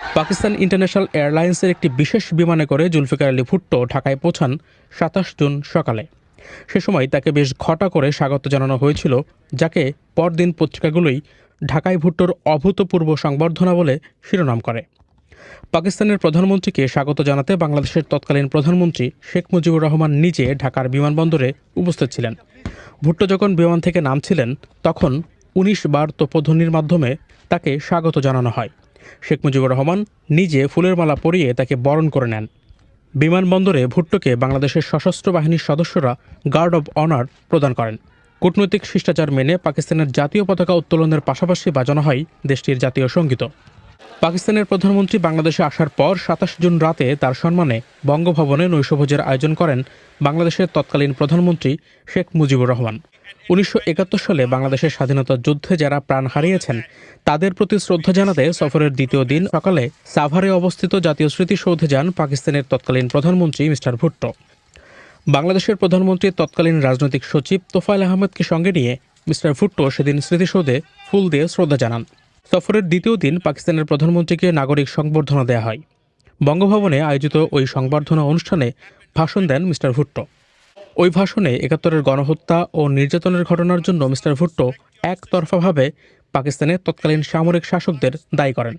Pakistan international এয়ারলাইন্সের একটি বিশেষ বিমানে করে জুলফিকার আলী ভুট্টো ঢাকায় পৌঁছান সাতাশ জুন সকালে। সে সময় তাকে বেশ ঘটা করে স্বাগত জানানো হয়েছিল, যাকে পরদিন পত্রিকাগুলোই ঢাকায় ভুট্টোর অভূতপূর্ব সংবর্ধনা বলে শিরোনাম করে। পাকিস্তানের প্রধানমন্ত্রীকে স্বাগত জানাতে বাংলাদেশের তৎকালীন প্রধানমন্ত্রী শেখ মুজিবুর রহমান নিজে ঢাকার বিমানবন্দরে উপস্থিত ছিলেন। ভুট্টো যখন বিমান থেকে নামছিলেন, তখন উনিশ বার তোপধ্বনির মাধ্যমে তাকে স্বাগত জানানো হয়। শেখ মুজিবুর রহমান নিজে ফুলের মালা পরিয়ে তাকে বরণ করে নেন। বিমানবন্দরে ভুট্টোকে বাংলাদেশের সশস্ত্র বাহিনীর সদস্যরা গার্ড অব অনার প্রদান করেন। কূটনৈতিক শিষ্টাচার মেনে পাকিস্তানের জাতীয় পতাকা উত্তোলনের পাশাপাশি বাজানো হয় দেশটির জাতীয় সংগীত পাকিস্তানের প্রধানমন্ত্রী বাংলাদেশে আসার পর সাতাশ জুন রাতে তার সম্মানে বঙ্গভবনে নৈশভোজের আয়োজন করেন বাংলাদেশের তৎকালীন প্রধানমন্ত্রী শেখ মুজিবুর রহমান। উনিশশো একাত্তর সালে বাংলাদেশের স্বাধীনতা যুদ্ধে যারা প্রাণ হারিয়েছেন, তাদের প্রতি শ্রদ্ধা জানাতে সফরের দ্বিতীয় দিন সকালে সাভারে অবস্থিত জাতীয় স্মৃতিসৌধে যান পাকিস্তানের তৎকালীন প্রধানমন্ত্রী মিস্টার ভুট্টো। বাংলাদেশের প্রধানমন্ত্রী তৎকালীন রাজনৈতিক সচিব তোফায়েল আহমেদকে সঙ্গে নিয়ে মিস্টার ভুট্টো সেদিন স্মৃতিসৌধে ফুল দিয়ে শ্রদ্ধা জানান। সফরের দ্বিতীয় দিন পাকিস্তানের প্রধানমন্ত্রীকে নাগরিক সংবর্ধনা দেওয়া হয়। বঙ্গভবনে আয়োজিত ওই সংবর্ধনা অনুষ্ঠানে ভাষণ দেন মিস্টার ভুট্টো। ওই ভাষণে একাত্তরের গণহত্যা ও নির্যাতনের ঘটনার জন্য মিস্টার ভুট্টো একতরফাভাবে পাকিস্তানের তৎকালীন সামরিক শাসকদের দায়ী করেন।